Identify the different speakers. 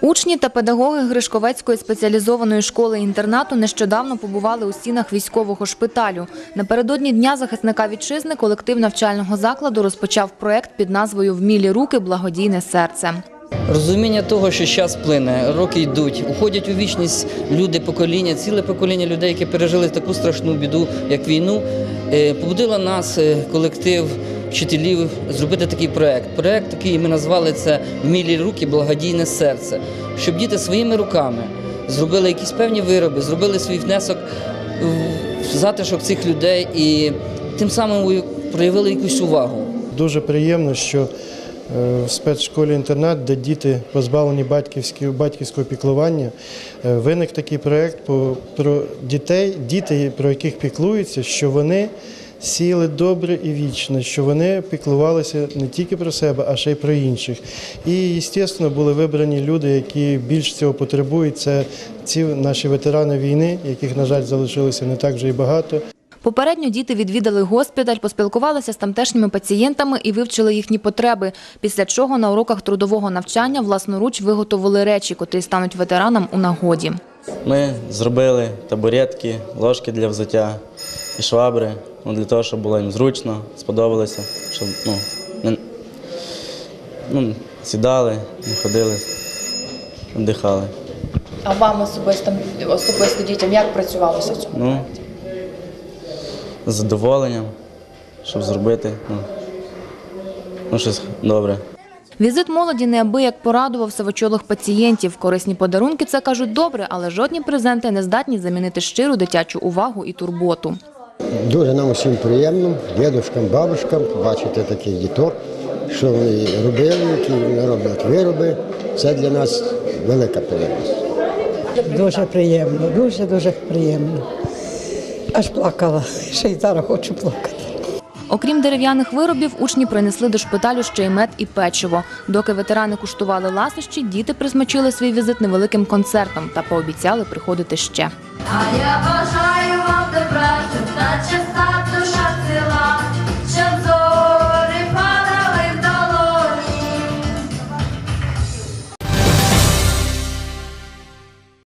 Speaker 1: Учні та педагоги Гришковецької спеціалізованої школи-інтернату нещодавно побували у стінах військового шпиталю. Напередодні Дня захисника вітчизни колектив навчального закладу розпочав проект під назвою Вмілі руки благодійне серце.
Speaker 2: Розуміння того, що час плине, роки йдуть, уходять у вічність люди, покоління, ціле покоління людей, які пережили таку страшну біду, як війну, е, побудило нас, е, колектив вчителів, зробити такий проект. Проект такий ми назвали це Вмілі руки, благодійне серце, щоб діти своїми руками зробили якісь певні вироби, зробили свій внесок в затишок цих людей і тим самим проявили якусь увагу.
Speaker 3: Дуже приємно, що е, в спецшколі-інтернат, де діти позбавлені батьківського, батьківського піклування, е, виник такий проєкт про дітей, діти, про яких піклуються, що вони сіяли добре і вічно, що вони піклувалися не тільки про себе, а ще й про інших. І, звісно, були вибрані люди, які більш цього потребують. Це ці наші ветерани війни, яких, на жаль, залишилося не так вже й багато.
Speaker 1: Попередньо діти відвідали госпіталь, поспілкувалися з тамтешніми пацієнтами і вивчили їхні потреби. Після чого на уроках трудового навчання власноруч виготовили речі, котрі стануть ветеранам у нагоді.
Speaker 4: Ми зробили табуретки, ложки для взуття і швабри, ну, для того, щоб було їм зручно, сподобалося, щоб ну, не, ну, сідали, не ходили, віддихали.
Speaker 5: А вам особисто, особисто дітям як працювалося в цьому?
Speaker 4: Ну, з задоволенням, щоб зробити ну, ну, щось добре.
Speaker 1: Візит молоді неабияк порадував савочолих пацієнтів. Корисні подарунки це кажуть добре, але жодні презенти не здатні замінити щиру дитячу увагу і турботу.
Speaker 6: Дуже нам усім приємно, дідушкам, бабушкам, бачити таких діток, що вони робили, які вони роблять вироби. Це для нас велика приємність.
Speaker 7: Дуже приємно, дуже дуже приємно. Аж плакала, ще й зараз хочу плакати.
Speaker 1: Окрім дерев'яних виробів, учні принесли до шпиталю ще й мед і печиво. Доки ветерани куштували ласощі, діти присмачили свій візит невеликим концертом та пообіцяли приходити ще.
Speaker 8: А я бажаю вам добра, щоб та